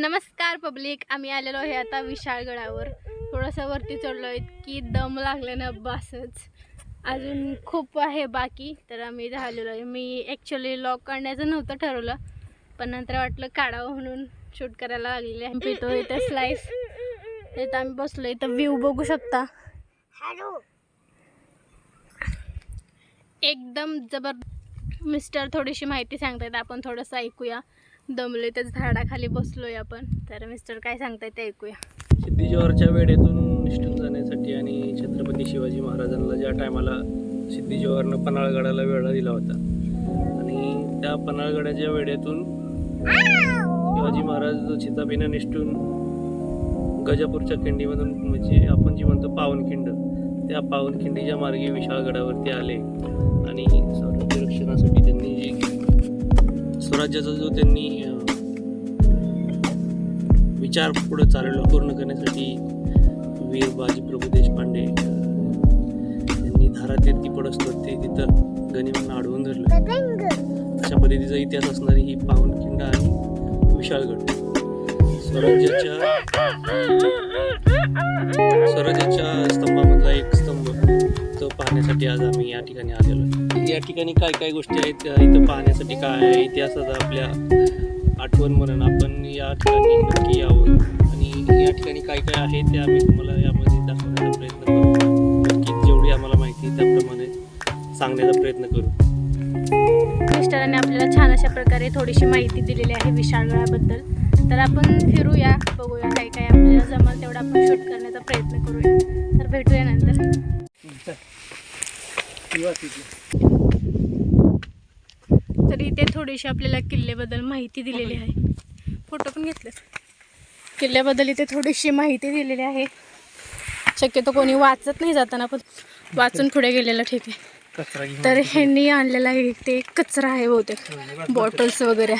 नमस्कार पब्लिक आम्ही आलेलो आहे आता विशाळगडावर थोडंसं वरती चढलो आहे की दम लागल्यानं बसच. अजून खूप आहे बाकी तर आम्ही राहिलेलो आहे. मी ॲक्च्युली लॉक काढण्याचं नव्हतं ठरवलं पण नंतर वाटलं काढावं म्हणून शूट करायला लागलेले आहे. पितो इथं स्लाईस इथं आम्ही बसलो इथं व्ह्यू बघू शकता. एकदम जबर मिस्टर थोडीशी माहिती सांगतायत आपण थोडंसं ऐकूया. दमले त्याच झाडाखाली बसलोय आपण. तर मिस्टर काय सांगताय ते ऐकूया. सिद्धीजोहरच्या वेळेतून निष्ठून जाण्यासाठी आणि छत्रपती शिवाजी महाराजांना ज्या टायमाला सिद्धीजोहरनं पन्हाळगडाला वेढा दिला होता. आणि त्या पन्हाळगडाच्या वेळेतून शिवाजी महाराज चिताबीनं निष्ठून गजापूरच्या खिंडीमधून म्हणजे आपण जी म्हणतो पावनखिंड त्या पावनखिंडीच्या मार्गे विशाळगडावरती आले. आणि संरक्षणासाठी त्यांनी जी स्वराज्याचा जो त्यांनी विचार पुढे चालवला पूर्ण करण्यासाठी वीर बाजी प्रभू देशपांडे यांनी धारा ती पडसतो ते तिथं गनिमांना अडवून धरलं. अशा पद्धतीचा इतिहास असणारी ही पावनखिंड आणि विशाळगड स्वराज्याच्या स्वराज्याच्या स्तंभामधला एक पाहण्यासाठी आज आम्ही या ठिकाणी आलेलो आहे. या ठिकाणी काय काय गोष्टी आहेत इथं पाहण्यासाठी काय आहे इतिहासाचा आपल्या आठवण म्हणून आपण या ठिकाणी नक्की यावं. आणि या ठिकाणी काय काय आहे ते आम्ही तुम्हाला यामध्ये दाखवण्याचा प्रयत्न करू. नक्की जेवढी आम्हाला माहिती आहे त्याप्रमाणे सांगण्याचा प्रयत्न करू. मिस्टरांनी आपल्याला छान अशा प्रकारे थोडीशी माहिती दिलेली आहे विशाळगडाबद्दल तर आपण फिरूया बघूया काय काय आपल्याला जमल तेवढा आपण शूट करण्याचा प्रयत्न करूया. तर इथे थोडीशी आपल्याला किल्ल्याबद्दल माहिती दिलेली आहे. फोटो पण घेतले. किल्ल्याबद्दल इथे थोडीशी माहिती दिलेली आहे. शक्यतो कोणी वाचत नाही जाताना पण वाचून पुढे गेलेलं ठीक आहे. तर ह्यांनी आणलेला आहे ते कचरा आहे बहुतेक. बॉटल्स वगैरे.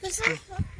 What's that?